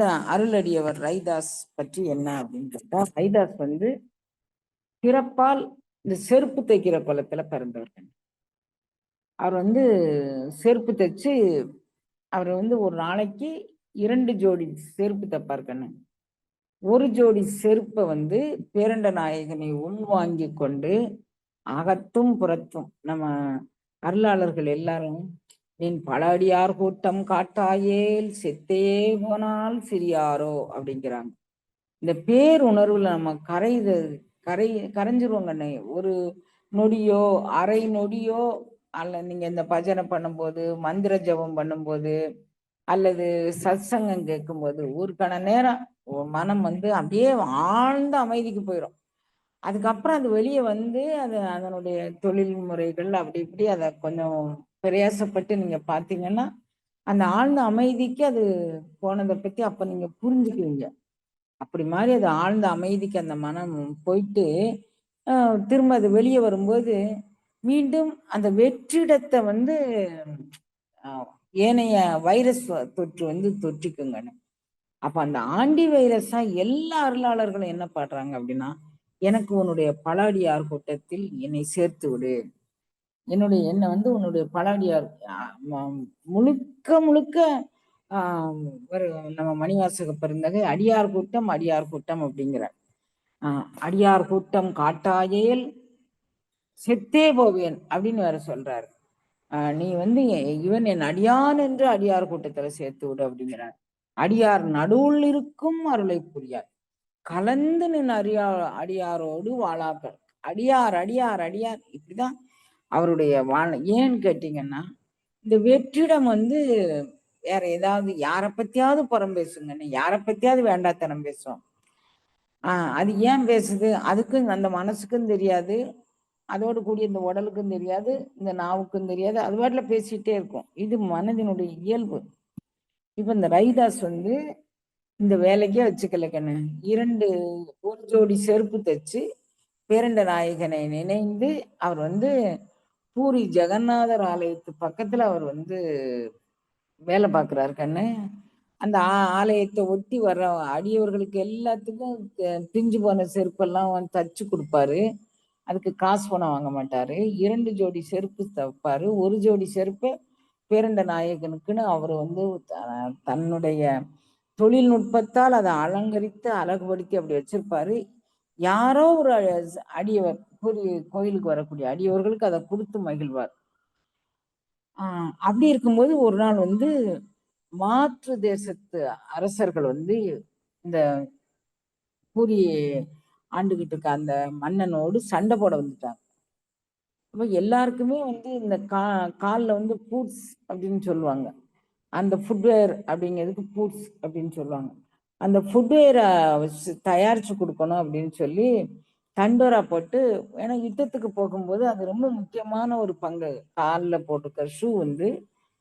இந்த அருளடியவர் ரைதாஸ் பற்றி என்ன அப்படின்னு கேட்டா ரைதாஸ் வந்து பிறப்பால் இந்த செருப்பு தைக்கிற குளத்துல பிறந்தவர். அவர் வந்து செருப்பு தைச்சு அவர் வந்து ஒரு நாளைக்கு இரண்டு ஜோடி செருப்பு தைப்பார் கண்ணு. ஒரு ஜோடி செருப்பை வந்து பேரண்ட நாயகனை உள்வாங்கி கொண்டு அகத்தும் புறத்தும் நம்ம அருளாளர்கள் எல்லாரும் என் பல அடியார் கூட்டம் காட்டாயேல் செத்தே போனால் சிறியாரோ? அப்படிங்கிறாங்க. இந்த பேருணர்வுல நம்ம கரைது கரை கரைஞ்சிருவோங்கண்ணே ஒரு நொடியோ அரை நொடியோ அல்ல நீங்க இந்த பஜனை பண்ணும்போது மந்திர ஜபம் பண்ணும்போது அல்லது சத்சங்கம் கேட்கும்போது ஒரு கண நேரம் மனம் வந்து அப்படியே ஆழ்ந்த அமைதிக்கு போயிடும் அதுக்கப்புறம் அது வெளியே வந்து அது அதனுடைய தொழில் முறைகள் அப்படி இப்படி அதை கொஞ்சம் பிரயாசப்பட்டு நீங்க பாத்தீங்கன்னா அந்த ஆழ்ந்த அமைதிக்கு அது போனதை பத்தி அப்ப நீங்க புரிஞ்சுக்குவீங்க. அப்படி மாதிரி அது ஆழ்ந்த அமைதிக்கு அந்த மனம் போயிட்டு திரும்ப அது வெளியே வரும்போது மீண்டும் அந்த வெற்றிடத்தை வந்து ஏனைய வைரஸ் தொற்று வந்து தொற்றிக்குங்கன்னு அப்ப அந்த ஆண்டி வைரஸா எல்லா அருளாளர்களும் என்ன பாடுறாங்க அப்படின்னா எனக்கு உன்னுடைய பலாடியார் கூட்டத்தில் என்னை சேர்த்து விடு. என்னுடைய என்னை வந்து உன்னுடைய பலாடியார் முழுக்க முழுக்க ஆஹ் ஒரு நம்ம மணிவாசக பிறந்தகை அடியார் கூட்டம் அடியார் கூட்டம் அப்படிங்கிற ஆஹ் அடியார் கூட்டம் காட்டாயேல் செத்தே போவேன் அப்படின்னு வேற சொல்றாரு. ஆஹ் நீ வந்து இவன் என் அடியான் என்று அடியார் கூட்டத்துல சேர்த்து விடு அப்படிங்கிறார். அடியார் நடுவுள் இருக்கும் அருளை புரியார். கலந்து நின் அடியா அடியாரோடு வாழாக்கள் அடியார் அடியார் அடியார் இப்படிதான் அவருடைய வாழ் ஏன்னு கேட்டீங்கன்னா இந்த வெற்றிடம் வந்து வேற ஏதாவது யாரை பத்தியாவது புறம் பேசுங்கன்னு யாரை பத்தியாவது வேண்டாத்தனம் பேசும் ஆஹ் அது ஏன் பேசுது? அதுக்கும் அந்த மனசுக்கும் தெரியாது. அதோடு கூடிய இந்த உடலுக்கும் தெரியாது. இந்த நாவுக்கும் தெரியாது. அது பாட்டில் பேசிட்டே இருக்கும். இது மனதினுடைய இயல்பு. இப்போ இந்த ரைதாஸ் வந்து இந்த வேலைக்கே வச்சுக்கல கண்ணு இரண்டு ஒரு ஜோடி செருப்பு தைச்சு பேரண்ட நாயகனை நினைந்து அவர் வந்து பூரி ஜெகநாதர் ஆலயத்து பக்கத்துல அவர் வந்து வேலை பார்க்குறாரு கண்ணு. அந்த ஆ- ஆலயத்தை ஒட்டி வர்ற அடியவர்களுக்கு எல்லாத்துக்கும் பிஞ்சு போன செருப்பெல்லாம் வந்து தச்சு கொடுப்பாரு. அதுக்கு காசு பணம் வாங்க மாட்டாரு. இரண்டு ஜோடி செருப்பு தப்பாரு. ஒரு ஜோடி செருப்பு பேரண்ட நாயகனுக்குன்னு அவர் வந்து த- தன்னுடைய தொழில்நுட்பத்தால் அதை அலங்கரித்து அழகுபடுத்தி அப்படி வச்சிருப்பாரு. யாரோ ஒரு அடியவர் பூரி கோயிலுக்கு வரக்கூடிய அடியவர்களுக்கு அதை கொடுத்து மகிழ்வார். ஆஹ் அப்படி இருக்கும்போது ஒரு நாள் வந்து மாற்று தேசத்து அரசர்கள் வந்து இந்த பூரி ஆண்டுகிட்டு இருக்க அந்த மன்னனோடு சண்டை போட வந்துட்டாங்க. அப்ப எல்லாருக்குமே வந்து இந்த கா கால்ல வந்து பூட்ஸ் அப்படின்னு சொல்லுவாங்க. அந்த ஃபுட்வேர் அப்படிங்கிறதுக்கு பூட்ஸ் அப்படின்னு சொல்லுவாங்க. அந்த ஃபுட்வேரை தயாரிச்சு கொடுக்கணும் அப்படின்னு சொல்லி தண்டோரா போட்டு ஏன்னா யுத்தத்துக்கு போகும்போது அது ரொம்ப முக்கியமான ஒரு பங்கு. காலில் போட்டிருக்க ஷூ வந்து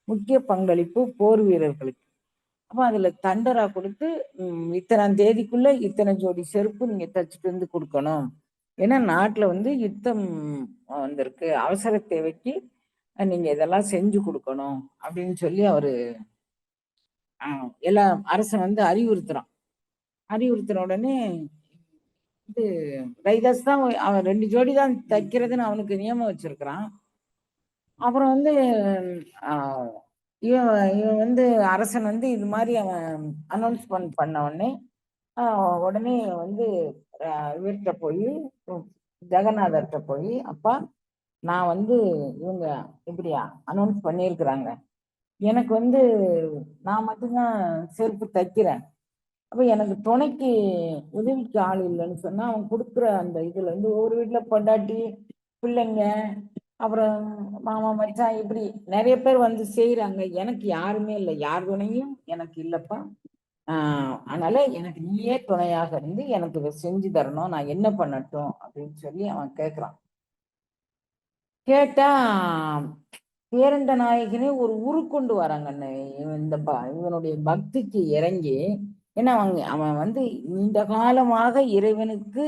முக்கிய பங்களிப்பு போர் வீரர்களுக்கு. அப்போ அதில் தண்டரா கொடுத்து இத்தனை இத்தனாம் தேதிக்குள்ள இத்தனை ஜோடி செருப்பு நீங்கள் தச்சுட்டு வந்து கொடுக்கணும். ஏன்னா நாட்டில் வந்து யுத்தம் வந்திருக்கு. அவசர தேவைக்கு நீங்கள் இதெல்லாம் செஞ்சு கொடுக்கணும் அப்படின்னு சொல்லி அவர் எல்லா அரசன் வந்து அறிவுறுத்துறான். அறிவுறுத்தின உடனே இது ரைதாஸ் தான் அவன் ரெண்டு ஜோடி தான் தைக்கிறதுன்னு அவனுக்கு நியமம் வச்சிருக்கிறான். அப்புறம் வந்து இவன் இவன் வந்து அரசன் வந்து இது மாதிரி அவன் அனௌன்ஸ்மெண்ட் பண்ண உடனே உடனே வந்து இவர்கிட்ட போய் ஜெகநாதர்கிட்ட போய் அப்பா நான் வந்து இவங்க இப்படியா அனௌன்ஸ் பண்ணியிருக்கிறாங்க. எனக்கு வந்து நான் மட்டும்தான் செருப்பு தைக்கிறேன். அப்ப எனக்கு துணைக்கு உதவிக்கு ஆள் இல்லைன்னு சொன்னா அவன் கொடுக்குற அந்த இதுல வந்து ஒவ்வொரு வீட்டுல பொண்டாட்டி பிள்ளைங்க அப்புறம் மாமா மச்சான் இப்படி நிறைய பேர் வந்து செய்யறாங்க எனக்கு யாருமே இல்லை. யார் துணையும் எனக்கு இல்லப்பா. ஆஹ் அதனால எனக்கு நீயே துணையாக இருந்து எனக்கு இதை செஞ்சு தரணும். நான் என்ன பண்ணட்டும் அப்படின்னு சொல்லி அவன் கேட்குறான் கேட்டா பேரண்ட நாயகனே ஒரு உருக்கொண்டு வராங்கன்னு இவன் இந்த ப இவனுடைய பக்திக்கு இறங்கி ஏன்னா அவங்க அவன் வந்து நீண்ட காலமாக இறைவனுக்கு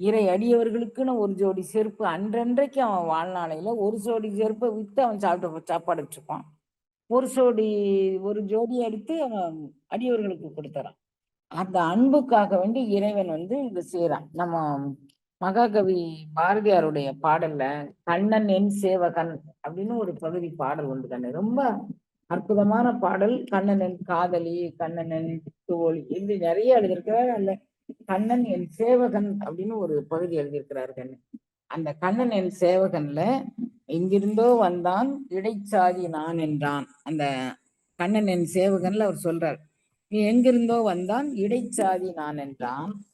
இறை அடியவர்களுக்குன்னு ஒரு ஜோடி செருப்பு அன்றன்றைக்கு அவன் வாழ்நாளையில ஒரு ஜோடி செருப்பை விற்று அவன் சாப்பிட்டு சாப்பாடு வச்சுப்பான் ஒரு ஜோடி ஒரு ஜோடி எடுத்து அவன் அடியவர்களுக்கு கொடுத்துறான். அந்த அன்புக்காக வேண்டி இறைவன் வந்து இது செய்யறான் நம்ம மகாகவி பாரதியாருடைய பாடல்ல கண்ணன் என் சேவகன் அப்படின்னு ஒரு பகுதி பாடல் உண்டு கண்ணு ரொம்ப அற்புதமான பாடல். கண்ணனின் காதலி கண்ணனின் தோல் தோழி இது நிறைய எழுதியிருக்கிறார். அல்ல கண்ணன் என் சேவகன் அப்படின்னு ஒரு பகுதி எழுதியிருக்கிறார் அந்த கண்ணன் என் சேவகன்ல எங்கிருந்தோ வந்தான் இடைச்சாதி நான் என்றான். அந்த கண்ணன் என் சேவகன்ல அவர் சொல்றார் நீ எங்கிருந்தோ வந்தான் இடைச்சாதி நான் என்றான்.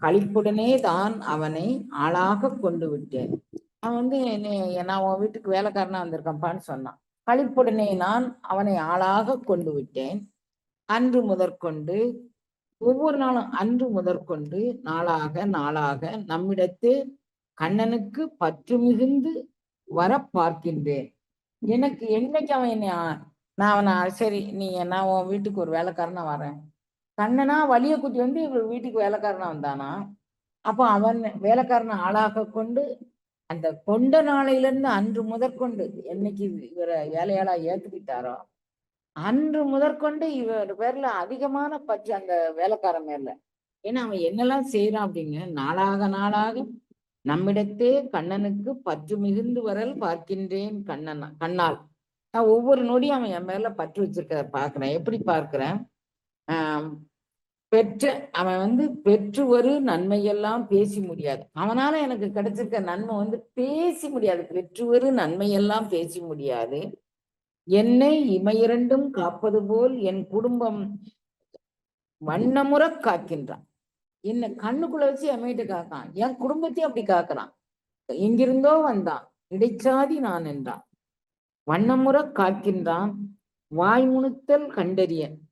கழிப்புடனே தான் அவனை ஆளாக கொண்டு விட்டேன். அவன் வந்து என்னை- நான் உன் வீட்டுக்கு வேலைக்காரனா வந்திருக்கேன்ப்பான்னு சொன்னான். களிப்புடனே நான் அவனை ஆளாக கொண்டு விட்டேன் அன்று முதற்கொண்டு ஒவ்வொரு நாளும் அன்று முதற்கொண்டு நாளாக நாளாக நம்மிடத்து கண்ணனுக்கு பற்று மிகுந்து வர பார்க்கின்றேன். எனக்கு என்னைக்கு அவன் என்னை நான் அவனை சரி நீ நான் உன் வீட்டுக்கு ஒரு வேலைக்காரனா வரேன். கண்ணனா வலிய குட்டி வந்து இவர் வீட்டுக்கு வேலைக்காரனா வந்தானா? அப்போ அவன் வேலைக்காரனை ஆளாக கொண்டு அந்த கொண்ட நாளையில இருந்து அன்று முதற்கொண்டு என்னைக்கு இவரை வேலையாளா ஏத்துக்கிட்டாரோ அன்று முதற்கொண்டு இவர் பேர்ல அதிகமான பற்று அந்த வேலைக்காரன் மேல ஏன்னா அவன் என்னெல்லாம் செய்யறான் அப்படின்னு நாளாக நாளாக நம்மிடத்தே கண்ணனுக்கு பற்று மிகுந்து வரல் பார்க்கின்றேன் கண்ணன் கண்ணால். நான் ஒவ்வொரு நொடியும் அவன் என் மேல பற்று வச்சிருக்க பார்க்கிறேன். எப்படி பார்க்கிறேன்? ஆஹ் பெற்ற அவன் வந்து பெற்று ஒரு நன்மையெல்லாம் பேசி முடியாது. அவனால எனக்கு கிடைச்சிருக்க நன்மை வந்து பேசி முடியாது. பெற்று ஒரு நன்மையெல்லாம் பேசி முடியாது. என்னை இமையிரண்டும் காப்பது போல் என் குடும்பம் வண்ணமுற காக்கின்றான். என்ன கண்ணுக்குள்ள வச்சு எமையிட்டு காக்கான். என் குடும்பத்தையும் அப்படி காக்குறான். எங்கிருந்தோ வந்தான். இடைச்சாதி நான் என்றான். வண்ணமுற காக்கின்றான். வாய்முணுத்தல் கண்டறியன்.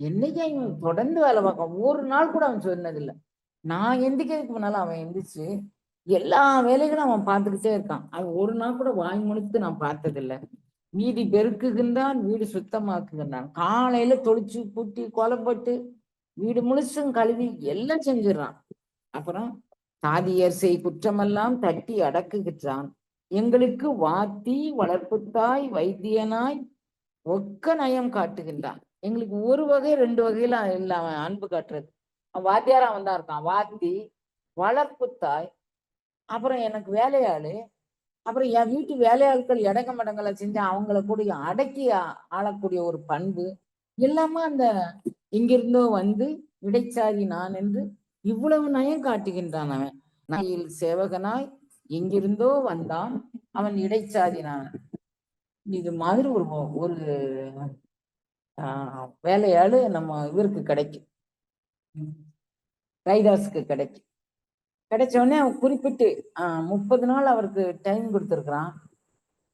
என்னைக்கா இவன் தொடர்ந்து வேலை பார்க்கான் ஒரு நாள் கூட அவன் சொன்னதில்லை. நான் எந்திக்கிறதுக்கு முன்னால அவன் எந்திரிச்சு எல்லா வேலைகளும் அவன் பார்த்துக்கிட்டே இருக்கான். அவன் ஒரு நாள் கூட வாய் முழுத்து நான் பார்த்ததில்லை. வீதி பெருக்குகின்றான் வீடு சுத்தமாக்குகின்றான். காலையில தொளிச்சு கூட்டி கொலப்பட்டு வீடு முழுசும் கழுவி எல்லாம் செஞ்சிடறான். அப்புறம் தாதியர் செய் குற்றமெல்லாம் தட்டி அடக்குகின்றான். எங்களுக்கு வாத்தி வளர்ப்புத்தாய் வைத்தியனாய் ஒக்க நயம் காட்டுகின்றான். எங்களுக்கு ஒரு வகை ரெண்டு வகையில இல்ல அவன் அன்பு காட்டுறது. அவன் வாத்தியாரா அவன் தான் இருக்கான். வாத்தி வளர்ப்புத்தாய் அப்புறம் எனக்கு வேலையாளு அப்புறம் என் வீட்டு வேலையாட்கள் இடங்க மடங்களை செஞ்சு அவங்கள கூட அடக்கி ஆளக்கூடிய ஒரு பண்பு. எல்லாமே அந்த இங்கிருந்தோ வந்து இடைச்சாதி நான் என்று இவ்வளவு நயம் காட்டுகின்றான் அவன். நாயில் சேவகனாய் எங்கிருந்தோ வந்தான் அவன் இடைச்சாதி நான் இது மாதிரி ஒரு ஒரு வேலையாளு நம்ம இவருக்கு கிடைக்கும். ரைதாஸுக்கு கிடைக்கும். கிடைச்ச உடனே அவன் குறிப்பிட்டு ஆஹ், முப்பது நாள் அவருக்கு டைம் கொடுத்துருக்குறான்.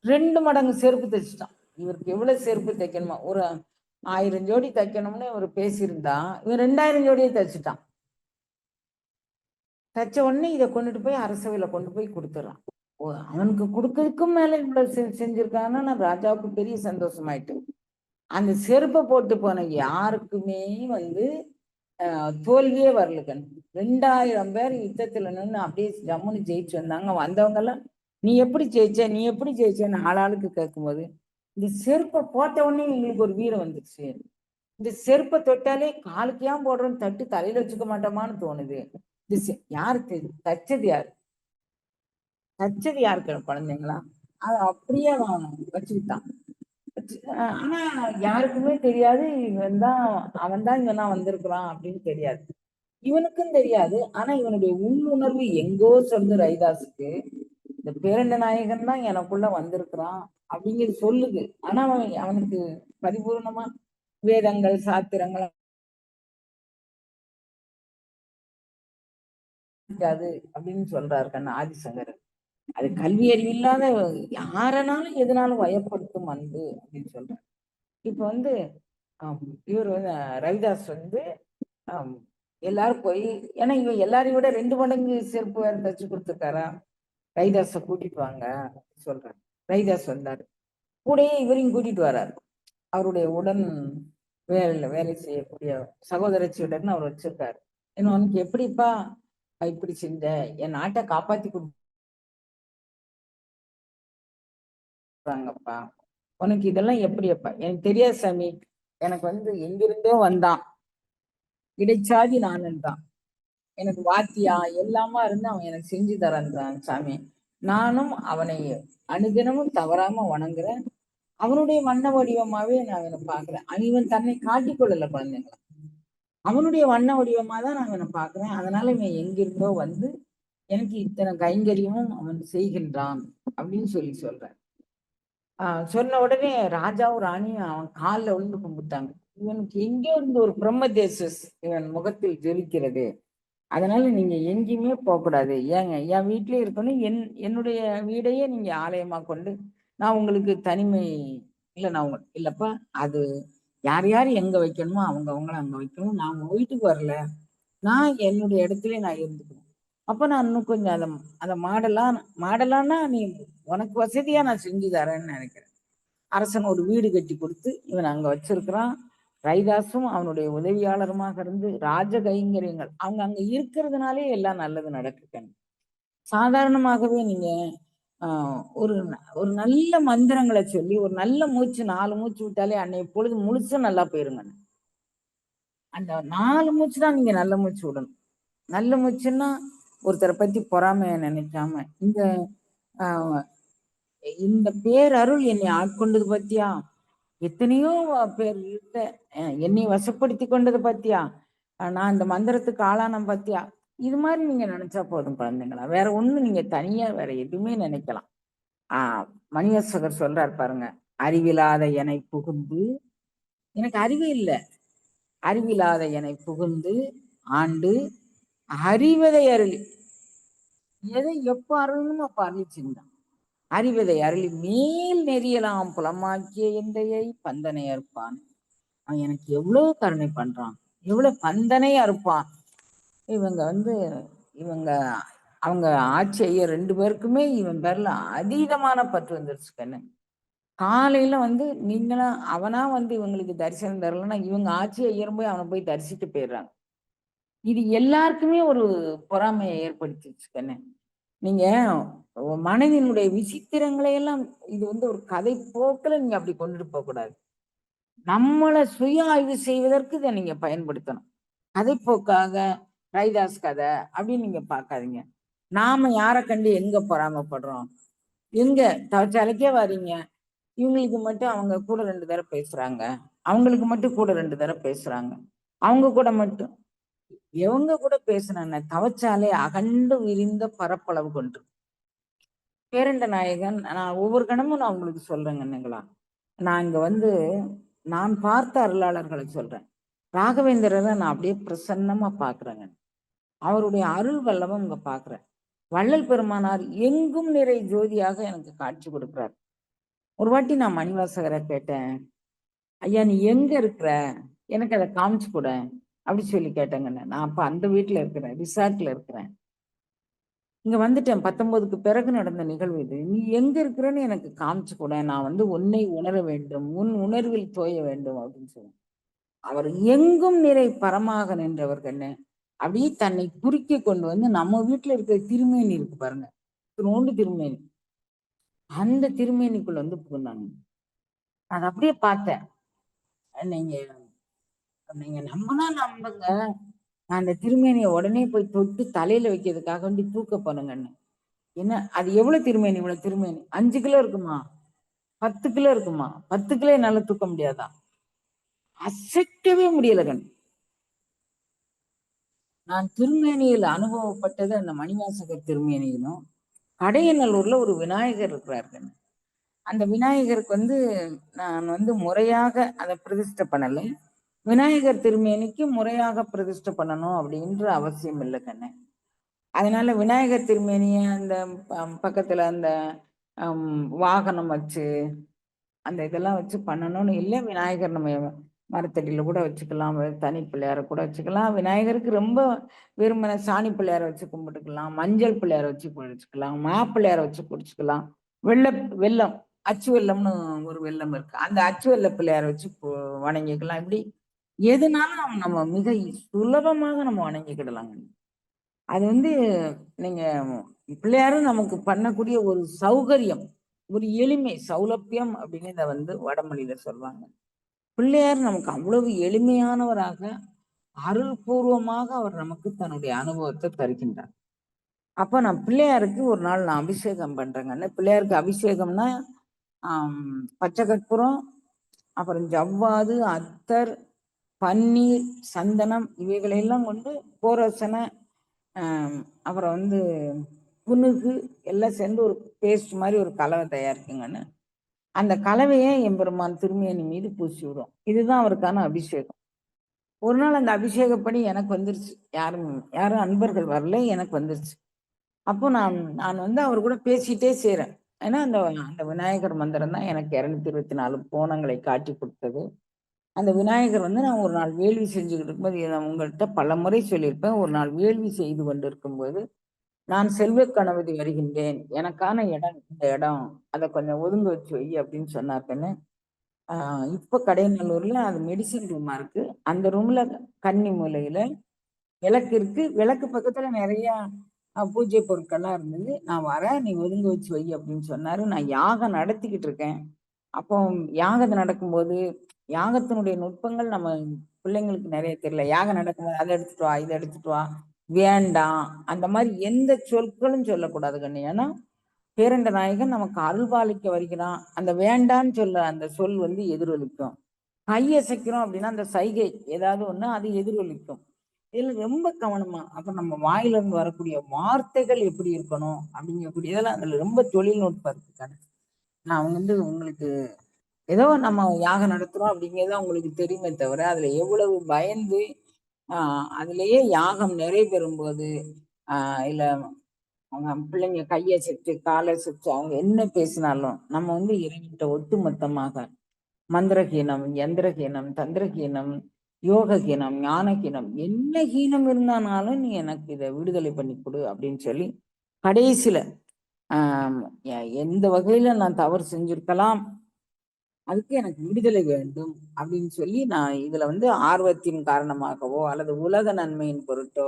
ரெண்டு மடங்கு செருப்பு தைச்சிட்டான். இவருக்கு எவ்வளவு செருப்பு தைக்கணுமா ஒரு ஆயிரம் ஜோடி தைக்கணும்னு இவர் பேசியிருந்தா இவன் ரெண்டாயிரம் ஜோடியை தைச்சிட்டான். தைச்ச உடனே இதை கொண்டுட்டு போய் அரசவையில கொண்டு போய் கொடுத்துறான். ஓ, அவனுக்கு கொடுக்கறதுக்கும் மேல இவ்வளவு செ- செஞ்சிருக்கான்னா நான் ராஜாவுக்கு பெரிய சந்தோஷமாயிட்டு அந்த செருப்பை போட்டு போன யாருக்குமே வந்து தோல்வியே வரல கண். ரெண்டாயிரம் பேர் யுத்தத்துல நின்று அப்படியே ஜம்முன்னு ஜெயிச்சு வந்தாங்க. வந்தவங்க எல்லாம் நீ எப்படி ஜெயிச்ச? நீ எப்படி ஜெயிச்சேன்னு ஆளாளுக்கு கேட்கும்போது இந்த செருப்பை போட்ட உடனே எங்களுக்கு ஒரு வீரம் வந்துருச்சு. இந்த செருப்பை தொட்டாலே காலுக்கு ஏன் தட்டு தலையில வச்சுக்க மாட்டோமான்னு தோணுது. செ- யாரு தச்சது யாரு? தச்சது யாருக்கு குழந்தைங்களா? அது அப்படியே அவன் வச்சுக்கிட்டான். ஆனா யாருக்குமே தெரியாது. இவன் தான் அவன் தான் இவனா வந்திருக்கிறான் அப்படின்னு தெரியாது. இவனுக்கும் தெரியாது. ஆனா இவனுடைய உள்ளுணர்வு எங்கோ சொல்லுது ரைதாஸுக்கு. இந்த பேரண்ட நாயகன் தான் எனக்குள்ள வந்திருக்கிறான் அப்படிங்கிறது சொல்லுது. ஆனா அவன் அவனுக்கு பரிபூர்ணமா வேதங்கள் சாத்திரங்கள் அப்படின்னு சொல்றாரு கண்ணா ஆதிசங்கரன் அது கல்வி அறிவு இல்லாத யாரனாலும் எதுனாலும் வயப்படுத்தும் அன்பு அப்படின்னு சொல்றாரு இப்ப வந்து இவர் வந்து ரவிதாஸ் வந்து எல்லாரும் போய் ஏன்னா இவன் எல்லாரையும் விட ரெண்டு மடங்கு செருப்பு வேற தச்சு கொடுத்துருக்காரா? ரவிதாஸ கூட்டிட்டு வாங்க அப்படின்னு சொல்றாரு ரவிதாஸ் வந்தாரு. கூடயே இவரையும் கூட்டிட்டு வராரு. அவருடைய உடன் வேலையில வேலை செய்யக்கூடிய சகோதரச்சியுடன் அவர் வச்சிருக்காரு. என்ன உனக்கு எப்படிப்பா இப்படி செஞ்ச? என் நாட்டை காப்பாத்தி சொல்றாங்கப்பா. உனக்கு இதெல்லாம் எப்படியப்பா? எனக்கு தெரியாது சாமி. எனக்கு வந்து எங்கிருந்தோ வந்தான். இடைச்சாதி நானும் தான். எனக்கு வாத்தியா எல்லாமா இருந்து அவன் எனக்கு செஞ்சு தரான் சாமி. நானும் அவனை அனுதினமும் தவறாம வணங்குறேன். அவனுடைய வண்ண வடிவமாவே நான் அவனை பாக்குறேன் இவன் தன்னை காட்டிக்கொள்ளல குழந்தைங்களை? அவனுடைய வண்ண வடிவமா தான் நான் இவனை பாக்குறேன் அதனால இவன் எங்கிருந்தோ வந்து எனக்கு இத்தனை கைங்கரியமும் அவன் செய்கின்றான் அப்படின்னு சொல்லி சொல்றேன். சொன்ன உடனே ராஜாவும் ராணியும் அவன் காலில் விழுந்து கும்பிட்டாங்க. இவனுக்கு எங்கேயோ இருந்து ஒரு பிரம்ம தேசஸ் இவன் முகத்தில் ஜொலிக்கிறது. அதனால நீங்க எங்கேயுமே போகக்கூடாது ஏங்க என் வீட்லயே இருக்கணும். என் என்னுடைய வீடையே நீங்க ஆலயமா கொண்டு நான் உங்களுக்கு தனிமை இல்லை நான் உங்க இல்லப்பா அது யார் யார் எங்க வைக்கணுமோ அவங்க அவங்கள அங்க வைக்கணும். நான் உங்க வீட்டுக்கு வரல. நான் என்னுடைய இடத்துல நான் இருந்துக்கணும். அப்ப நான் இன்னும் கொஞ்சம் அதை அதை மாடலாம் மாடலான்னா நீ உனக்கு வசதியா நான் செஞ்சு தரேன்னு நினைக்கிறேன். அரசன் ஒரு வீடு கட்டி கொடுத்து இவன் அங்க வச்சிருக்கிறான். ரைதாசும் அவனுடைய உதவியாளருமாக இருந்து ராஜ கைங்கரியங்கள். அவங்க அங்க இருக்கிறதுனாலே எல்லாம் நல்லது நடக்குதுன்னு சாதாரணமாகவே நீங்க ஆஹ் ஒரு ஒரு நல்ல மந்திரங்களை சொல்லி ஒரு நல்ல மூச்சு நாலு மூச்சு விட்டாலே அன்னைய பொழுது முழுசும் நல்லா போயிருங்க. அந்த நாலு மூச்சு தான் நீங்க நல்ல மூச்சு விடணும். நல்ல மூச்சுன்னா ஒருத்தரை பத்தி பொறாமைய நினைக்காம இந்த ஆஹ் இந்த பேரருள் என்னை ஆட்கொண்டது பத்தியா? எத்தனையோ பேர் இருக்க என்னை வசப்படுத்தி கொண்டது பத்தியா? நான் இந்த மந்திரத்துக்கு ஆளானம் பத்தியா? இது மாதிரி நீங்க நினைச்சா போதும் குழந்தைங்களா. வேற ஒண்ணு நீங்க தனியா வேற எதுவுமே நினைக்கலாம். ஆஹ் மணியசகர் சொல்றாரு பாருங்க அறிவில்லாத எனை புகுந்து எனக்கு அறிவு இல்லை. அறிவில்லாத எனை புகுந்து ஆண்டு அறிவதை அருளி எதை எப்ப அருளணும் அப்ப அருளிச்சிருந்தான் அறிவதை அருளி மேல் நெறியலாம் புலமாக்கிய எந்தையை பந்தனை அறுப்பான். அவன் எனக்கு எவ்வளவு கருணை பண்றான் எவ்வளவு பந்தனை அறுப்பான். இவங்க வந்து இவங்க அவங்க ஆட்சி ஐய ரெண்டு பேருக்குமே இவன் பேர்ல அதீதமான பற்று வந்துருச்சு கண்ணு. காலையில வந்து நீங்களும் அவனா வந்து இவங்களுக்கு தரிசனம் தரலன்னா இவங்க ஆட்சி ஐயரும் போய் அவனை போய் தரிசிட்டு போயிடுறாங்க. இது எல்லாருக்குமே ஒரு பொறாமையை ஏற்படுத்திச்சு கண்ணு. நீங்க மனதினுடைய விசித்திரங்களை எல்லாம் இது வந்து ஒரு கதை போக்கில் நீங்க அப்படி கொண்டுட்டு போக கூடாது. நம்மளை சுய ஆய்வு செய்வதற்கு இதை நீங்க பயன்படுத்தணும். கதை போக்காக ரைதாஸ் கதை அப்படின்னு நீங்க பாக்காதீங்க நாம யாரை கண்டு எங்க பொறாமப்படுறோம்? எங்க தவச்சாலைக்கே வரீங்க? இவங்களுக்கு மட்டும் அவங்க கூட ரெண்டு தடவை பேசுறாங்க. அவங்களுக்கு மட்டும் கூட ரெண்டு தடவை பேசுறாங்க. அவங்க கூட மட்டும். எவங்க கூட பேசுறாங்க தவச்சாலே அகண்டு விரிந்த பரப்பளவு கொண்டு. பேரண்ட நாயகன் நான் ஒவ்வொரு கணமும் நான் உங்களுக்கு சொல்றேங்க நான் இங்க வந்து நான் பார்த்த அருளாளர்களை சொல்றேன். ராகவேந்திரரை நான் அப்படியே பிரசன்னமா பாக்குறேங்க அவருடைய அருள் வல்லவம் இங்க பாக்குறேன் வள்ளல் பெருமானார் எங்கும் நிறை ஜோதியாக எனக்கு காட்சி கொடுக்குறார். ஒரு வாட்டி நான் மணிவாசகரை கேட்டேன் ஐயா நீ எங்க இருக்கிற? எனக்கு அதை காமிச்சு கூட. அப்படி சொல்லி கேட்டேங்கண்ணே. நான் அப்போ அந்த வீட்டில் இருக்கிறேன் ரிசார்ட்ல இருக்கிறேன். இங்கே வந்துட்டேன். பத்தொன்பதுக்கு பிறகு நடந்த நிகழ்வு இது. நீ எங்கே இருக்கிறன்னு எனக்கு காமிச்சு கூட. நான் வந்து உன்னை உணர வேண்டும். உன் உணர்வில் தோய வேண்டும் அப்படின்னு சொல்லுவேன் அவர் எங்கும் நிறை பரமாக நின்றவர்கண்ண. அப்படியே தன்னை குறுக்கி கொண்டு வந்து நம்ம வீட்டில் இருக்கிற திருமேனி இருக்கு பாருங்க. நோண்டு திருமேனி. அந்த திருமேனிக்குள்ள வந்து புகுந்தாங்க. அதை அப்படியே பார்த்தேன். நீங்க நீங்க நம்பினா நம்புங்க. நான் அந்த திருமேனியை உடனே போய் தொட்டு தலையில வைக்கிறதுக்காக வேண்டி தூக்க போனுங்கன்னு என்ன அது எவ்வளவு திருமேனி இவ்வளவு திருமேனி? அஞ்சு கிலோ இருக்குமா? பத்து கிலோ இருக்குமா? பத்து கிலோ என்னால தூக்க முடியாதா? அசைக்கவே முடியல கண். நான் திருமேனியில் அனுபவப்பட்டது அந்த மணிவாசகர் திருமேனியிலும் கடையநல்லூர்ல ஒரு விநாயகர் இருக்கிறார்கள் அந்த விநாயகருக்கு வந்து நான் வந்து முறையாக அதை பிரதிஷ்டை பண்ணலை. விநாயகர் திருமேனிக்கு முறையாக பிரதிஷ்டை பண்ணணும் அப்படின்ற அவசியம் இல்லை கண்ணு. அதனால விநாயகர் திருமேனிய அந்த பக்கத்துல அந்த வாகனம் வச்சு அந்த இதெல்லாம் வச்சு பண்ணணும்னு இல்லை. விநாயகர் நம்ம மரத்தடியில கூட வச்சுக்கலாம். தனி பிள்ளையார கூட வச்சுக்கலாம். விநாயகருக்கு ரொம்ப விரும்பின சாணி பிள்ளையார வச்சு கும்பிட்டுக்கலாம். மஞ்சள் பிள்ளையார வச்சு குடிச்சுக்கலாம் மாப்பிள்ளையார வச்சு குடிச்சுக்கலாம். வெள்ள வெள்ளம் அச்சு வெள்ளம்னு ஒரு வெள்ளம் இருக்கு. அந்த அச்சு வெள்ள பிள்ளையார வச்சு வணங்கிக்கலாம். இப்படி எதுனாலும் நம்ம மிக சுலபமாக நம்ம வணங்கிக்கிடலாங்க. அது வந்து நீங்க பிள்ளையாரும் நமக்கு பண்ணக்கூடிய ஒரு சௌகரியம் ஒரு எளிமை சௌலபியம் அப்படின்னு இதை வந்து வடமொழியில சொல்லுவாங்க. பிள்ளையார் நமக்கு அவ்வளவு எளிமையானவராக அருள்பூர்வமாக அவர் நமக்கு தன்னுடைய அனுபவத்தை தருகின்றார். அப்ப நான் பிள்ளையாருக்கு ஒரு நாள் நான் அபிஷேகம் பண்றேங்கன்னு பிள்ளையாருக்கு அபிஷேகம்னா ஆஹ் பச்சை கற்பூரம் அப்புறம் ஜவ்வாது அத்தர் பன்னீர் சந்தனம் இவைகளையெல்லாம் கொண்டு கோரசனை அப்புறம் வந்து புனுகு எல்லாம் சேர்ந்து ஒரு பேஸ்ட் மாதிரி ஒரு கலவை தயாரிக்குங்கன்னு. அந்த கலவையை எம்பெருமான் திருமேனி மீது பூசி விடும். இதுதான் அவருக்கான அபிஷேகம். ஒரு நாள் அந்த அபிஷேகப்படி எனக்கு வந்துருச்சு. யாரும் யாரும் அன்பர்கள் வரல எனக்கு வந்துருச்சு. அப்போ நான் நான் வந்து அவர் கூட பேசிட்டே செய்கிறேன் ஏன்னா அந்த அந்த விநாயகர் மந்திரம் தான் எனக்கு இரநூத்தி இருபத்தி நாலு போனங்களை காட்டி கொடுத்தது. அந்த விநாயகர் வந்து நான் ஒரு நாள் வேள்வி செஞ்சுக்கிட்டு இருக்கும்போது நான் உங்கள்கிட்ட பல முறை சொல்லியிருப்பேன். ஒரு நாள் வேள்வி செய்து கொண்டிருக்கும் போது நான் செல்வ கணபதி வருகின்றேன். எனக்கான இடம் இந்த இடம். அதை கொஞ்சம் ஒதுங்க வச்சு வை அப்படின்னு சொன்னாருன்னு இப்போ இப்ப கடையநல்லூர்ல அது மெடிசின் ரூமா இருக்கு. அந்த ரூம்ல கன்னி மூலையில விளக்கு இருக்கு. விளக்கு பக்கத்துல நிறைய பூஜை பொருட்கள்லாம் இருந்தது. நான் வரேன். நீ ஒதுங்க வச்சு வை அப்படின்னு சொன்னாரு. நான் யாகம் நடத்திக்கிட்டு இருக்கேன். அப்போ யாகம் நடக்கும்போது யாகத்தினுடைய நுட்பங்கள் நம்ம பிள்ளைங்களுக்கு நிறைய தெரியல. யாகம் நடக்கும்போது அதை எடுத்துட்டு வா இதை எடுத்துட்டு வா. வேண்டாம். அந்த மாதிரி எந்த சொற்களும் சொல்லக்கூடாது கண்ணு. ஏன்னா பேரண்ட நாயகன் நமக்கு அருள்பாலிக்க வருகிறான். அந்த வேண்டான்னு சொல்ல அந்த சொல் வந்து எதிரொலிக்கும். கையசைக்கிறோம் அப்படின்னா அந்த சைகை ஏதாவது ஒண்ணு அது எதிரொலிக்கும். இதுல ரொம்ப கவனமா அப்ப நம்ம வாயிலிருந்து வரக்கூடிய வார்த்தைகள் எப்படி இருக்கணும் அப்படிங்கக்கூடிய இதெல்லாம் அதுல ரொம்ப தொழில்நுட்பம் இருக்கு கண்ணு. நான் வந்து உங்களுக்கு ஏதோ நம்ம யாகம் நடத்துறோம் அப்படிங்கிறது அவங்களுக்கு தெரியுமே தவிர அதுல எவ்வளவு பயந்து ஆஹ் அதுலயே யாகம் நிறைவேறும் போது ஆஹ் இல்ல அவங்க பிள்ளைங்க கையை செத்து காலை செத்து அவங்க என்ன பேசினாலும் நம்ம வந்து இறைவன்கிட்ட ஒட்டுமொத்தமாக மந்திரஹீனம் யந்திரஹீனம் தந்திரஹீனம் யோகஹீனம் ஞானஹீனம் என்ன ஹீனம் இருந்தானாலும் நீ எனக்கு இதை விடுதலை பண்ணி கொடு அப்படின்னு சொல்லி கடைசியில ஆஹ் எந்த வகையில நான் தவறு செஞ்சிருக்கலாம் அதுக்கு எனக்கு விடுதலை வேண்டும் அப்படின்னு சொல்லி நான் இதுல வந்து ஆர்வத்தின் காரணமாகவோ அல்லது உலக நன்மையின் பொருட்டோ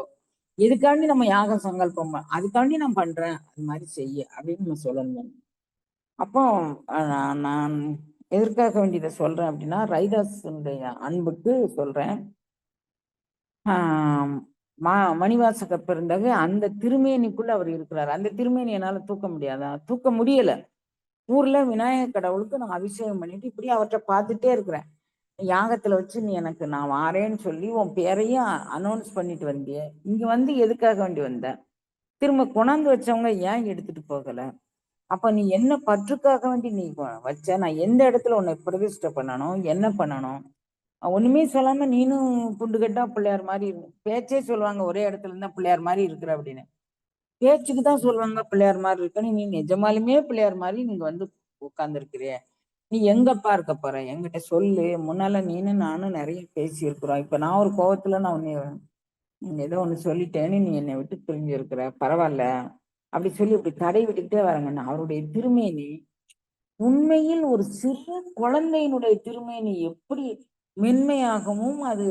எதுக்காண்டி நம்ம யாக சங்கல்பம் அதுக்காண்டி நான் பண்றேன் அது மாதிரி செய்ய அப்படின்னு நம்ம சொல்லணும். அப்போ நான் எதற்காக வேண்டியதை சொல்றேன் அப்படின்னா ரைதாஸுடைய அன்புக்கு சொல்றேன். மா மணிவாசக பிறந்தக அந்த திருமேனிக்குள்ள அவர் இருக்கிறார். அந்த திருமேனி என்னால தூக்க முடியாதா? தூக்க முடியல. ஊர்ல விநாயகர் கடவுளுக்கு நான் அபிஷேகம் பண்ணிட்டு இப்படி அவர்கிட்ட பார்த்துட்டே இருக்கிறேன். யாகத்துல வச்சு நீ எனக்கு நான் வாரேன்னு சொல்லி உன் பேரையும் அனௌன்ஸ் பண்ணிட்டு வந்தியே. இங்க வந்து எதுக்காக வேண்டி வந்த? திரும்ப கொண்டாந்து வச்சவங்க ஏன் எடுத்துட்டு போகல? அப்ப நீ என்ன பற்றுக்காக வேண்டி நீ வச்ச? நான் எந்த இடத்துல உன்னை பிரதிஷ்டை பண்ணணும்? என்ன பண்ணணும்? ஒண்ணுமே சொல்லாம நீனும் புண்டுகட்டா பிள்ளையார் மாதிரி பேச்சே சொல்லுவாங்க ஒரே இடத்துல இருந்தா பிள்ளையார் மாதிரி இருக்கிற அப்படின்னு. பேச்சுக்கு தான் சொல்லுவாங்க பிள்ளையார் மாதிரி இருக்குன்னு நீ நிஜமாலுமே பிள்ளையார் மாதிரி நீங்க வந்து உட்கார்ந்துருக்கிறிய நீ எங்கப்பா இருக்க போற? என்கிட்ட சொல்லு. முன்னால நீனு நானும் நிறைய பேசி இருக்கிறோம் இப்ப நான் ஒரு கோவத்துல நான் உன்னை ஏதோ ஒண்ணு சொல்லிட்டேன்னு நீ என்னை விட்டு பிரிஞ்சு இருக்கிற பரவாயில்ல. அப்படி சொல்லி இப்படி தடை விட்டுக்கிட்டே வரங்கன்னு அவருடைய திருமேனி உண்மையில் ஒரு சிறு குழந்தையினுடைய திருமேனி எப்படி மென்மையாகவும் அது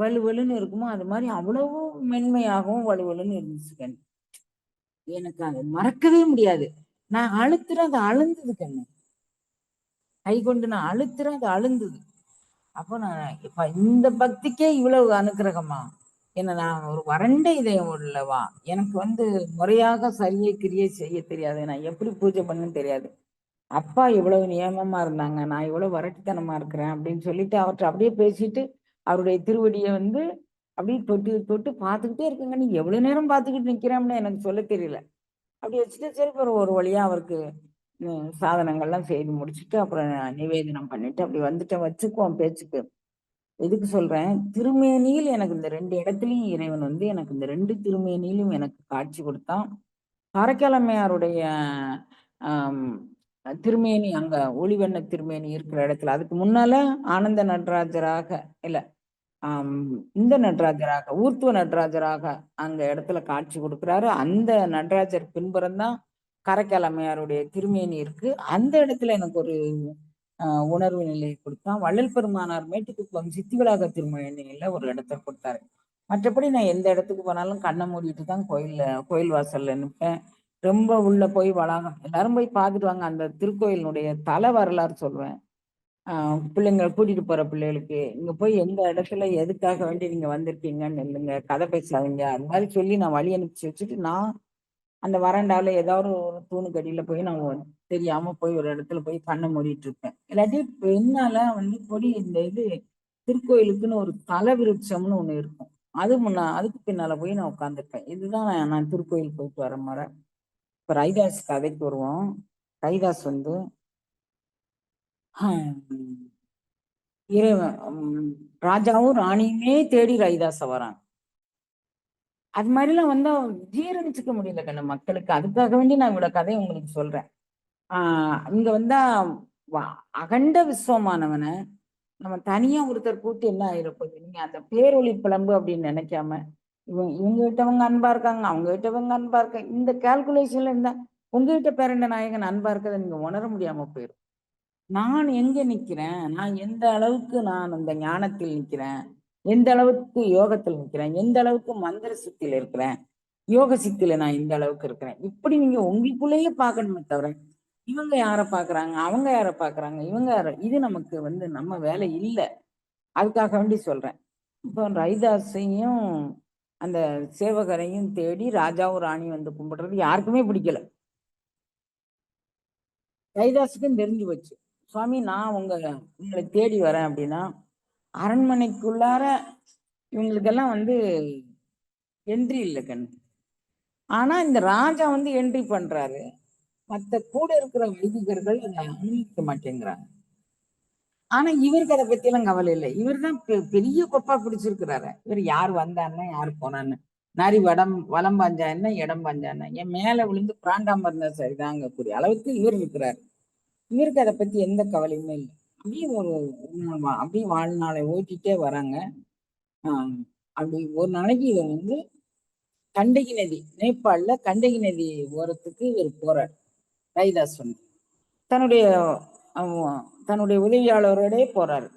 வலுவலுன்னு இருக்குமோ அது மாதிரி அவ்வளவு மென்மையாகவும் வலுவலுன்னு இருந்துச்சு கண்ணு. எனக்கு அதை மறக்கவே முடியாது. நான் அழுத்துறேன் அது அழுந்தது கண்ணு. கை கொண்டு நான் அழுத்துறேன் அது அழுந்தது. அப்போ நான் இப்ப இந்த பக்திக்கே இவ்வளவு அனுக்கிரகமா? என்ன நான் ஒரு வறண்ட இதயம் உள்ளவா? எனக்கு வந்து முறையாக சரியை கிரியை செய்ய தெரியாது. நான் எப்படி பூஜை பண்ணுன்னு தெரியாது. அப்பா இவ்வளவு நியமமா இருந்தாங்க நான் இவ்வளவு வரட்டுத்தனமா இருக்கிறேன் அப்படின்னு சொல்லிட்டு அவர்கிட்ட அப்படியே பேசிட்டு அவருடைய திருவடியை வந்து அப்படியே தொட்டு தொட்டு பார்த்துக்கிட்டே இருக்குங்க. நீ எவ்வளோ நேரம் பார்த்துக்கிட்டு நிற்கிறோம்னு எனக்கு சொல்ல தெரியல. அப்படி வச்சுட்டு சரி பிறகு ஒரு வழியா அவருக்கு சாதனங்கள்லாம் செய்து முடிச்சுட்டு அப்புறம் நிவேதனம் பண்ணிட்டு அப்படி வந்துட்டு வச்சுக்குவோம் பேச்சுக்கு. எதுக்கு சொல்றேன்? திருமேனியில் எனக்கு இந்த ரெண்டு இடத்துலையும் இறைவன் வந்து எனக்கு இந்த ரெண்டு திருமேனியிலும் எனக்கு காட்சி கொடுத்தான். காரைக்காலம்மையாருடைய திருமேனி அங்க ஒளிவண்ண திருமேனி இருக்கிற இடத்துல. அதுக்கு முன்னால ஆனந்த நடராஜராக இல்லை இந்த நடராஜராக ஊர்த்துவ நடராஜராக அங்க இடத்துல காட்சி கொடுக்கிறாரு. அந்த நடராஜர் பின்புறம்தான் காரைக்கால் அம்மையாருடைய திருமேனி இருக்கு. அந்த இடத்துல எனக்கு ஒரு உணர்வு நிலையை கொடுத்தான். வள்ளல் பெருமானார் மேட்டுக்குப்பம் சித்திவிளாக திருமணியில ஒரு இடத்த கொடுத்தாரு. மற்றபடி நான் எந்த இடத்துக்கு போனாலும் கண்ணை மூடிட்டு தான் கோயில்ல கோயில் வாசல்ல நிற்பேன். ரொம்ப உள்ள போய் வளாகம். எல்லாரும் போய் பார்த்துட்டு வாங்க. அந்த திருக்கோயிலினுடைய தலை வரலாறு சொல்வேன். பிள்ளைங்க கூட்டிட்டு போற பிள்ளைகளுக்கு இங்க போய் எந்த இடத்துல எதுக்காக வேண்டி நீங்க வந்திருக்கீங்கன்னு இல்லைங்க கதை பேசாதீங்க. அது மாதிரி சொல்லி நான் வழி அனுப்பிச்சு வச்சுட்டு நான் அந்த வராண்டாவில் ஏதாவது ஒரு தூணுக்கடியில போய் நான் தெரியாம போய் ஒரு இடத்துல போய் கண்ணை மூடிட்டு இருப்பேன். இல்லாட்டி பெண்ணால வந்து கொடி இந்த இது திருக்கோயிலுக்குன்னு ஒரு தலை விருட்சம்னு ஒண்ணு இருக்கும். அது முன்னா அதுக்கு பின்னால போய் நான் உட்காந்துருப்பேன் இதுதான் நான் நான் திருக்கோயில் போயிட்டு வர முறை. இப்ப ரைதாஸ் கதைக்கு வருவோம். ரைதாஸ் வந்து இறைவன் ராஜாவும் ராணியுமே தேடி ரைதாச வராங்க. அது மாதிரிலாம் வந்தா ஜீரணிச்சுக்க முடியல கண்ணு மக்களுக்கு. அதுக்காக வேண்டி நான் இவ்வளவு கதையை உங்களுக்கு சொல்றேன். ஆஹ் இங்க வந்தா அகண்ட விஸ்வமானவனை நம்ம தனியா ஒருத்தர் கூட்டி என்ன ஆயிரப்போகுது நீங்க அந்த பேரொளி பிளம்பு அப்படின்னு நினைக்காம இவங்க இவங்க கிட்டவங்க அன்பா இருக்காங்க அவங்க கிட்டவங்க அன்பா இருக்காங்க இந்த கால்குலேஷன்ல இருந்தா உங்ககிட்ட பேரண்ட நாயகன் அன்பா இருக்கதை நீங்க உணர முடியாம போயிடும் நான் எங்க நிக்கிறேன்? நான் எந்த அளவுக்கு நான் அந்த ஞானத்தில் நிக்கிறேன்? எந்த அளவுக்கு யோகத்தில் நிக்கிறேன்? எந்த அளவுக்கு மந்திர சித்தியில இருக்கிறேன்? யோக சித்தியில நான் எந்த அளவுக்கு இருக்கிறேன். இப்படி நீங்க உங்களுக்குள்ளேயே பார்க்கணுமே தவிர இவங்க யார பாக்குறாங்க அவங்க யார பாக்குறாங்க இவங்க யார? இது நமக்கு வந்து நம்ம வேலை இல்லை. அதுக்காக வேண்டி சொல்றேன். இப்போ ரைதாஸையும் அந்த சேவகரையும் தேடி ராஜாவும் ராணியும் வந்து கும்பிடுறது யாருக்குமே பிடிக்கல. ரைதாஸுக்கும் தெரிஞ்சு போச்சு. சுவாமி நான் உங்க உங்களை தேடி வரேன் அப்படின்னா அரண்மனைக்குள்ளார இவங்களுக்கெல்லாம் வந்து என்ட்ரி இல்லை கண் ஆனா இந்த ராஜா வந்து என்ட்ரி பண்றாரு. மத்த கூட இருக்கிற வைதிகர்கள் அதை அனுமதிக்க மாட்டேங்கிறாங்க. ஆனா இவருக்கு அதை பத்தி எல்லாம் கவலை இல்லை. இவர் தான் பெரிய கொப்பா பிடிச்சிருக்கிறாரு. இவர் யார் வந்தான்னு யார் போனான்னு. நரி வடம் வலம் பாஞ்சா என்ன இடம் பாஞ்சான்னு என் மேல விழுந்து பிராண்டாம சரிதாங்க கூடிய அளவுக்கு இவர் இருக்கிறாரு. இவருக்கு அதை பத்தி எந்த கவலையுமே இல்லை. அப்படியே ஒரு வா- அப்படியே வாழ்நாளை ஓட்டிட்டே வராங்க. அப்படி ஒரு நாளைக்கு இவர் வந்து கண்டகி நதி நேபாளில் கண்டகி நதி ஓரத்துக்கு இவர் போறார் ரவிதாஸ் வந்து. தன்னுடைய தன்னுடைய உதவியாளரோட போறாரு.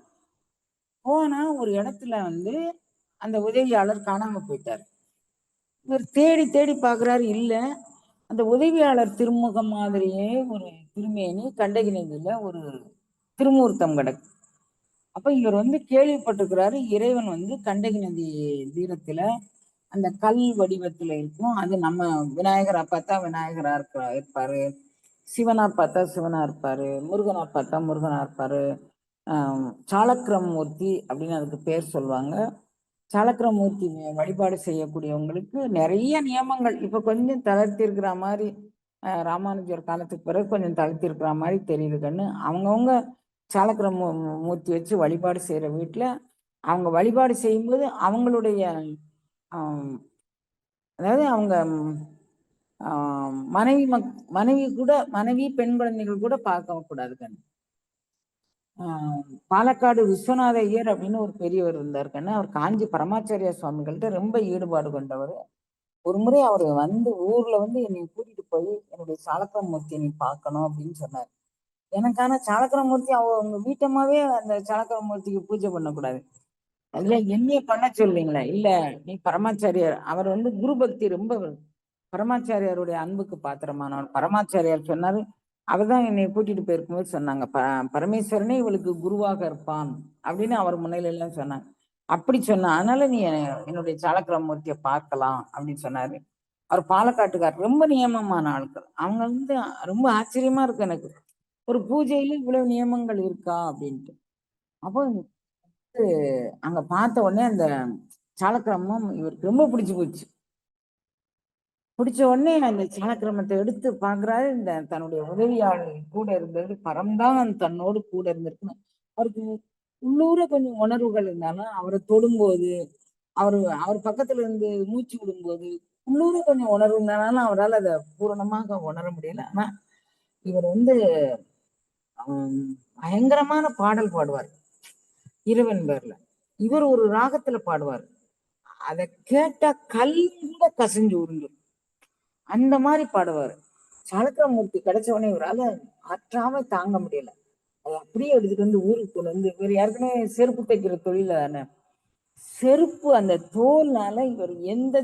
போனா ஒரு இடத்துல வந்து அந்த உதவியாளர் காணாம போயிட்டார். இவர் தேடி தேடி பார்க்கறாரு இல்லை அந்த உதவியாளர் திருமுகம் மாதிரியே ஒரு திருமேனி கண்டகிநதியில ஒரு திருமூர்த்தம் கிடக்கு. அப்ப இவர் வந்து கேள்விப்பட்டிருக்கிறாரு இறைவன் வந்து கண்டகி நதி தீரத்துல அந்த கல் வடிவத்துல இருக்கும். அது நம்ம விநாயகரா பார்த்தா விநாயகரா இருக்க இருப்பாரு. சிவனா பார்த்தா சிவனா இருப்பாரு. முருகனா பார்த்தா முருகனா இருப்பாரு. ஆஹ் சாலக்கிரமூர்த்தி அப்படின்னு அதுக்கு பேர் சொல்லுவாங்க. சாலக்கிரமூர்த்தி வழிபாடு செய்யக்கூடியவங்களுக்கு நிறைய நியமங்கள். இப்ப கொஞ்சம் தளர்த்தி இருக்கிற மாதிரி ராமானுஜர் காலத்துக்கு பிறகு கொஞ்சம் தளர்த்திருக்கிற மாதிரி தெரியுது கண்ணு அவங்கவுங்க சாலக்கிர மூர்த்தி வச்சு வழிபாடு செய்யற வீட்டுல அவங்க வழிபாடு செய்யும்போது அவங்களுடைய அதாவது அவங்க மனைவி மக் மனைவி கூட மனைவி பெண் குழந்தைகள் கூட பார்க்க கூடாது கண்ணு. பாலக்காடு விஸ்வநாத ஐயர் அப்படின்னு ஒரு பெரியவர் இருந்தார். கண்ணு அவர் காஞ்சி பரமாச்சாரிய சுவாமிகள்கிட்ட ரொம்ப ஈடுபாடு கொண்டவர். ஒரு முறை அவர் வந்து ஊர்ல வந்து என்னை கூட்டிட்டு போய் என்னுடைய சாலக்கிரமூர்த்தியை நீ பார்க்கணும் அப்படின்னு சொன்னார். எனக்கான சாலக்கிரமூர்த்தி அவங்க வீட்டமாவே அந்த சாலக்கிரமூர்த்திக்கு பூஜை பண்ணக்கூடாது. அதுல என்னைய பண்ண சொல்றீங்களா? இல்ல நீ பரமாச்சாரியார். அவர் வந்து குரு பக்தி ரொம்ப பரமாச்சாரியாருடைய அன்புக்கு பாத்திரமானவர். பரமாச்சாரியார் சொன்னாரு அவர்தான் என்னை கூட்டிட்டு போயிருக்கும்போது சொன்னாங்க ப பரமேஸ்வரனே இவளுக்கு குருவாக இருப்பான். அப்படின்னு அவர் முன்னிலையில சொன்னாங்க. அப்படி சொன்ன அதனால நீ என்னுடைய சாலக்கிரமூர்த்தியை பார்க்கலாம். அப்படின்னு சொன்னாரு. அவர் பாலக்காட்டுக்கார் ரொம்ப நியமமான ஆட்கள். அவங்க வந்து ரொம்ப ஆச்சரியமா இருக்கு எனக்கு. ஒரு பூஜையில இவ்வளவு நியமங்கள் இருக்கா? அப்படின்ட்டு. அப்போ வந்து அங்க பார்த்த உடனே அந்த சாலக்கிரமம் இவருக்கு ரொம்ப பிடிச்சு போச்சு. பிடிச்ச உடனே அந்த சாலக்கிரமத்தை எடுத்து பாக்குறாரு இந்த தன்னுடைய உதவியாளர் கூட இருந்தது. பரம்தான் தன்னோடு கூட இருந்திருக்குன்னு அவருக்கு உள்ளூர கொஞ்சம் உணர்வுகள் இருந்தாலும் அவரை தொடும்போது அவரு அவர் பக்கத்துல இருந்து மூச்சு விடும்போது உள்ளூர கொஞ்சம் உணர்வு இருந்தாலும் அவரால் அதை பூரணமாக உணர முடியல. ஆனா இவர் வந்து பயங்கரமான பாடல் பாடுவார். இரவன் பேர்ல இவர் ஒரு ராகத்துல பாடுவார். அதை கேட்டா கல் கூட கசிஞ்சு உருந்துடும் அந்த மாதிரி பாடுவார். சாலக்கிரமூர்த்தி கிடைச்ச உடனே இவரால ஆற்றாம தாங்க முடியல. அதை அப்படியே எடுத்துட்டு வந்து ஊருக்கு கொண்டு வந்து இவர் ஏற்கனவே செருப்பு தைக்கிற தொழில தானே. செருப்பு அந்த தோல்னால இவர் எந்த